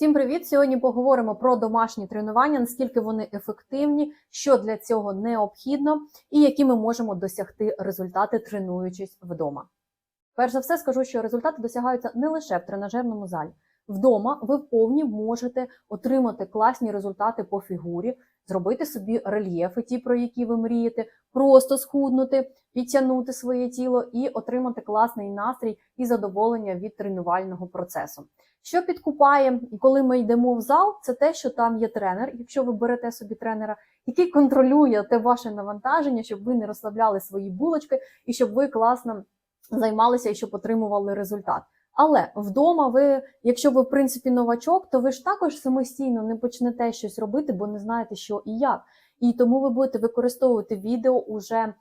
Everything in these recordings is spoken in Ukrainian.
Всім привіт! Сьогодні поговоримо про домашні тренування, наскільки вони ефективні, що для цього необхідно, і які ми можемо досягти результати, тренуючись вдома. Перш за все, скажу, що результати досягаються не лише в тренажерному залі. Вдома ви вповні можете отримати класні результати по фігурі, зробити собі рельєфи, ті, про які ви мрієте, просто схуднути, підтягнути своє тіло і отримати класний настрій і задоволення від тренувального процесу. Що підкупає, коли ми йдемо в зал, це те, що там є тренер. Якщо ви берете собі тренера, який контролює те ваше навантаження, щоб ви не розслабляли свої булочки і щоб ви класно займалися і щоб отримували результат. Але вдома ви, якщо ви в принципі новачок, то ви ж також самостійно не почнете щось робити, бо не знаєте, що і як. І тому ви будете використовувати відео уже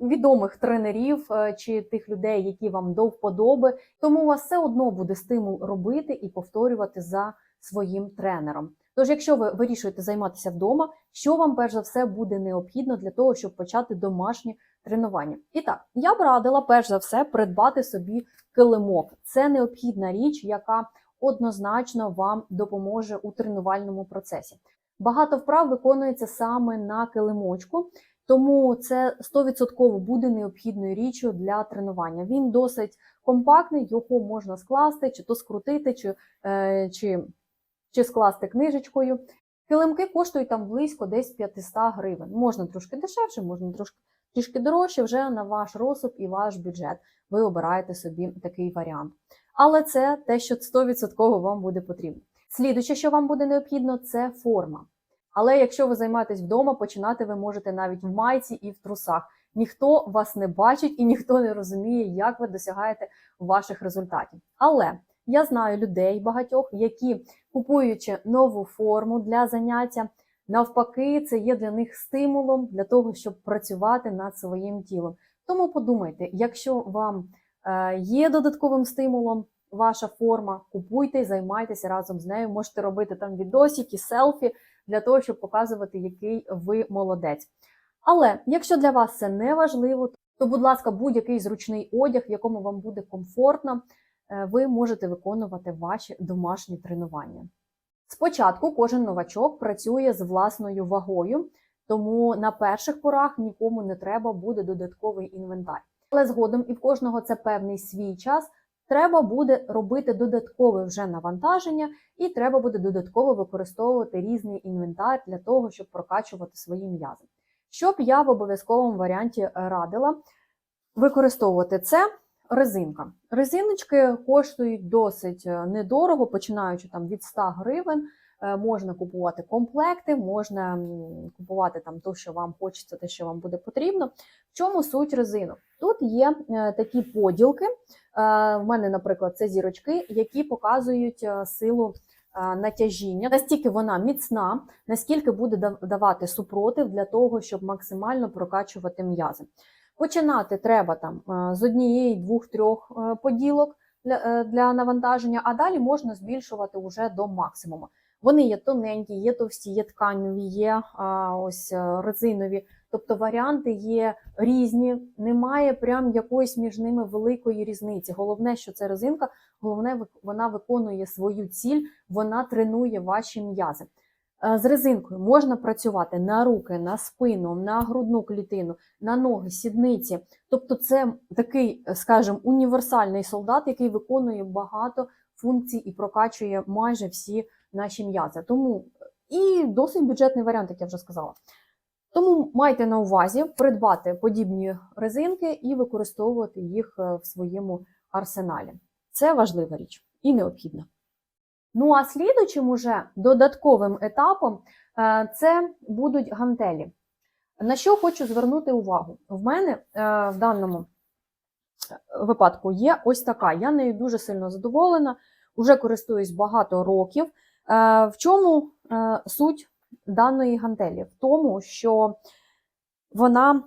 відомих тренерів а, чи тих людей, які вам до вподоби. Тому у вас все одно буде стимул робити і повторювати за своїм тренером. Тож, якщо ви вирішуєте займатися вдома, що вам перш за все буде необхідно для того, щоб почати домашнє тренування? І так, я б радила перш за все придбати собі килимок. Це необхідна річ, яка однозначно вам допоможе у тренувальному процесі. Багато вправ виконується саме на килимочку, тому це 100% буде необхідною річчю для тренування. Він досить компактний, його можна скласти, чи то скрутити, чи, е, чи, чи скласти книжечкою. Килимки коштують там близько десь 500 гривень. Можна трошки дешевше, можна трошки трішки дорожче, вже на ваш розсуд і ваш бюджет. Ви обираєте собі такий варіант. Але це те, що 100% вам буде потрібно. Слідуюче, що вам буде необхідно, це форма. Але якщо ви займаєтесь вдома, починати ви можете навіть в майці і в трусах. Ніхто вас не бачить і ніхто не розуміє, як ви досягаєте ваших результатів. Але я знаю людей багатьох, які купуючи нову форму для заняття, навпаки, це є для них стимулом для того, щоб працювати над своїм тілом. Тому подумайте, якщо вам е, є додатковим стимулом ваша форма, купуйте займайтеся разом з нею. Можете робити там відосики, селфі для того, щоб показувати, який ви молодець. Але якщо для вас це не важливо, то, будь ласка, будь-який зручний одяг, в якому вам буде комфортно, е, ви можете виконувати ваші домашні тренування. Спочатку кожен новачок працює з власною вагою, тому на перших порах нікому не треба буде додатковий інвентар. Але згодом і в кожного це певний свій час. Треба буде робити додаткове вже навантаження, і треба буде додатково використовувати різний інвентар для того, щоб прокачувати свої м'язи. Що б я в обов'язковому варіанті радила використовувати це резинка. Резиночки коштують досить е, недорого, починаючи там від 100 гривень. Е, Можна купувати комплекти, можна купувати там то, що вам хочеться, те, що вам буде потрібно. В чому суть резинок? Тут є е, такі поділки. В мене, наприклад, це зірочки, які показують силу натяжіння, настільки вона міцна, наскільки буде давати супротив для того, щоб максимально прокачувати м'язи. Починати треба там з однієї, двох, трьох поділок для навантаження, а далі можна збільшувати вже до максимуму. Вони є тоненькі, є товсті, є тканеві, є а, ось резинові. Тобто варіанти є різні, немає прям якоїсь між ними великої різниці. Головне, що це резинка, головне, вона виконує свою ціль, вона тренує ваші м'язи. З резинкою можна працювати на руки, на спину, на грудну клітину, на ноги, сідниці. Тобто, це такий, скажімо, універсальний солдат, який виконує багато функцій і прокачує майже всі наші м'язи. Тому і досить бюджетний варіант, як я вже сказала. Тому майте на увазі придбати подібні резинки і використовувати їх е, в своєму арсеналі. Це важлива річ і необхідна. Ну а слідучим уже додатковим етапом е, це будуть гантелі. На що хочу звернути увагу? В мене е, в даному випадку є ось така. Я нею дуже сильно задоволена, вже користуюсь багато років. В чому суть даної гантелі? В тому, що вона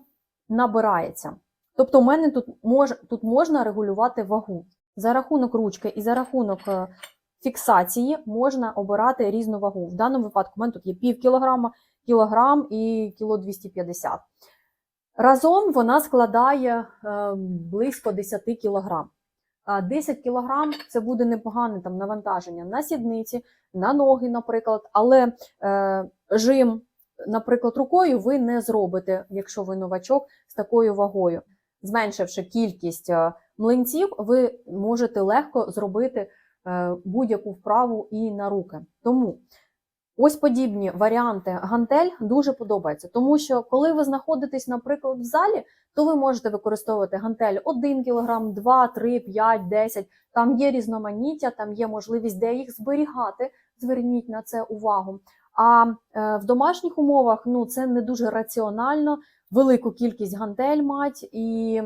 набирається. Тобто, у мене тут мож, тут можна регулювати вагу. За рахунок ручки і за рахунок е, фіксації можна обирати різну вагу. В даному випадку у мене тут є пів кілограма, кілограм і кіло 250. Разом вона складає е, близько 10 кілограм. А 10 кілограм це буде непогане там навантаження на сідниці, на ноги, наприклад, але е, жим, наприклад, рукою ви не зробите, якщо ви новачок з такою вагою. Зменшивши кількість е, млинців, ви можете легко зробити е, будь-яку вправу і на руки. Тому ось подібні варіанти гантель дуже подобаються, тому що коли ви знаходитесь, наприклад, в залі, то ви можете використовувати гантель 1 кг, 2, 3, 5, 10. Там є різноманіття, там є можливість де їх зберігати. Зверніть на це увагу. А е, в домашніх умовах ну це не дуже раціонально. Велику кількість гантель мать, і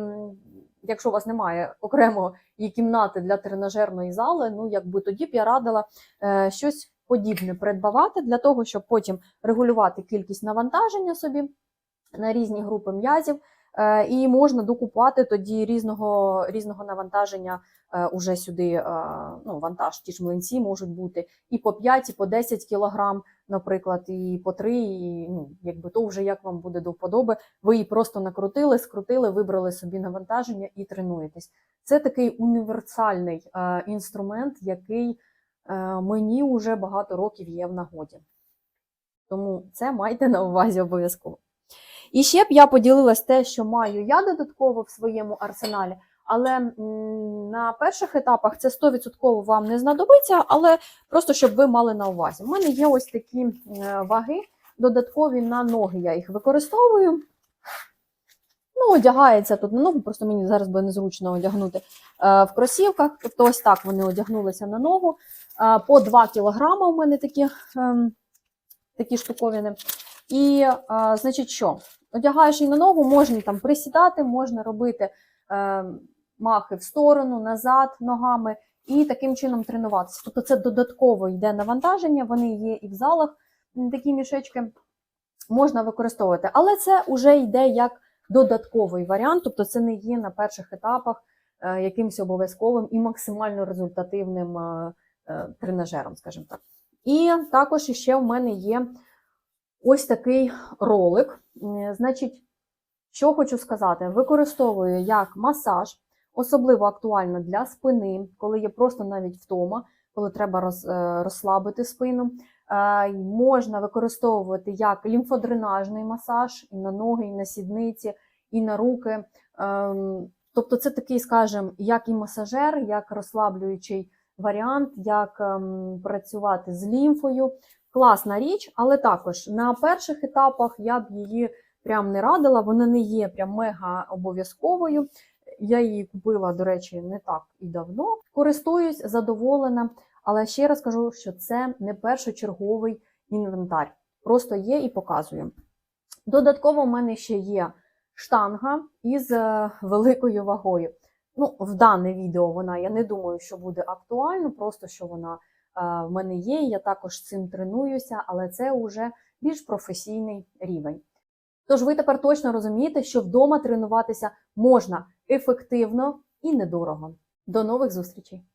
якщо у вас немає окремої кімнати для тренажерної зали, ну якби тоді б я радила е, щось подібне придбавати для того, щоб потім регулювати кількість навантаження собі на різні групи м'язів. Е, І можна докупати тоді різного різного навантаження е, уже сюди. е, Ну, вантаж, ті ж млинці можуть бути і по 5, і по 10 кілограм, наприклад, і по 3, і ну, якби то вже як вам буде до вподоби. Ви її просто накрутили, скрутили, вибрали собі навантаження і тренуєтесь. Це такий універсальний інструмент, який мені вже багато років є в нагоді. Тому це майте на увазі обов'язково. І ще б я поділилась те, що маю я додатково в своєму арсеналі, але на перших етапах це 100% вам не знадобиться, але просто щоб ви мали на увазі. У мене є ось такі е, ваги додаткові на ноги. Я їх використовую. Ну, одягається тут на ногу, просто мені зараз буде незручно одягнути е, в кросівках. Тобто, ось так вони одягнулися на ногу. По 2 кілограми у мене такі, ем, такі штуковини. І, значить, що? Одягаєш її на ногу, можна там присідати, можна робити е, махи в сторону, назад ногами і таким чином тренуватися. Тобто це додатково йде навантаження, вони є і в залах, такі мішечки можна використовувати. Але це вже йде як додатковий варіант, тобто це не є на перших етапах е, якимось обов'язковим і максимально результативним е, тренажером, скажімо так. І також ще в мене є ось такий ролик. Е, Значить, що хочу сказати, використовую як масаж, особливо актуально для спини, коли є просто навіть втома, коли треба роз, е, розслабити спину. Е, Можна використовувати як лімфодренажний масаж і на ноги, і на сідниці, і на руки. Ем, Тобто, це такий, скажімо, як і масажер, як розслаблюючий варіант, як ем, працювати з лімфою. Класна річ, але також на перших етапах я б її прям не радила, вона не є прям мега обов'язковою. Я її купила, до речі, не так і давно. Користуюсь задоволена, але ще раз кажу, що це не першочерговий інвентар. Просто є і показую. Додатково в мене ще є штанга із е, великою вагою. Ну, в дане відео вона, я не думаю, що буде актуально, просто що вона е, в мене є. Я також цим тренуюся, але це вже більш професійний рівень. Тож ви тепер точно розумієте, що вдома тренуватися можна ефективно і недорого. До нових зустрічей!